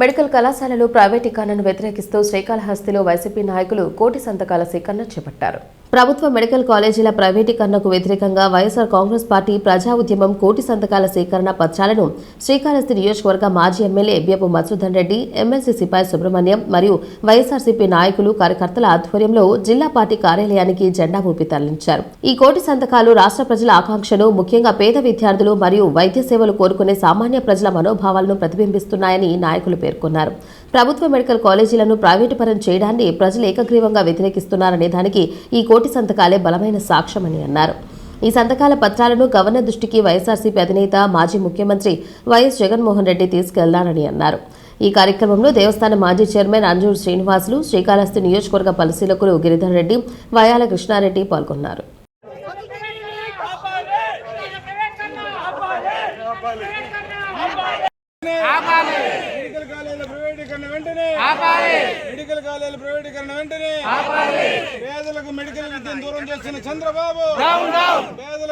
Medical కళాశాలలు ప్రైవేటీకరణను వ్యతిరేకిస్తూ శ్రీకాళహస్తిలో YCP నాయకులు కోటి సంతకాల సేకరణ చేపట్టారు. ప్రభుత్వ మెడికల్ కాలేజీల ప్రైవేటీకరణకు వ్యతిరేకంగా వైఎస్ఆర్ కాంగ్రెస్ పార్టీ ప్రజా ఉద్యమం కోటి సంతకాల సేకరణ పత్రాలను శ్రీకాళహస్తి నియోజకవర్గ మాజీ ఎమ్మెల్యే బియ్యపు మధుసూదన్ రెడ్డి ఎమ్మెల్సీ సిపాయి సుబ్రహ్మణ్యం మరియు వైఎస్ఆర్సీపీ నాయకులు కార్యకర్తల ఆధ్వర్యంలో జిల్లా పార్టీ కార్యాలయానికి జెండా ఊపి తరలించారు. ఈ కోటి సంతకాలు రాష్ట్ర ప్రజల ఆకాంక్షను ముఖ్యంగా పేద విద్యార్థులు మరియు వైద్య సేవలు కోరుకునే సామాన్య ప్రజల మనోభావాలను ప్రతిబింబిస్తున్నాయని నాయకులు పేర్కొన్నారు. ప్రభుత్వ మెడికల్ కాలేజీలను ప్రైవేటు పరం చేయడాన్ని ప్రజలు ఏకగ్రీవంగా వ్యతిరేకిస్తున్నారనే దానికి ఈ కోటి సంతకాలే బలమైన సాక్ష్యమని అన్నారు. ఈ సంతకాల పత్రాలను గవర్నర్ దృష్టికి వైఎస్ఆర్సీపీ అధినేత మాజీ ముఖ్యమంత్రి వైఎస్ జగన్మోహన్ రెడ్డి తీసుకెళ్ళారని అన్నారు. ఈ కార్యక్రమంలో దేవస్థానం మాజీ చైర్మన్ అంజూరు శ్రీనివాసులు శ్రీకాళహస్తి నియోజకవర్గ పరిశీలకులు గిరిధర్ రెడ్డి వయాల కృష్ణారెడ్డి పాల్గొన్నారు. మెడికల్ ప్రైవేటీకరణ వెంటనే. మెడికల్ కాలేజీల ప్రైవేటీకరణ వెంటనే. పేదలకు మెడికల్ విద్యను దూరం చేస్తున్న చంద్రబాబు. పేదలకు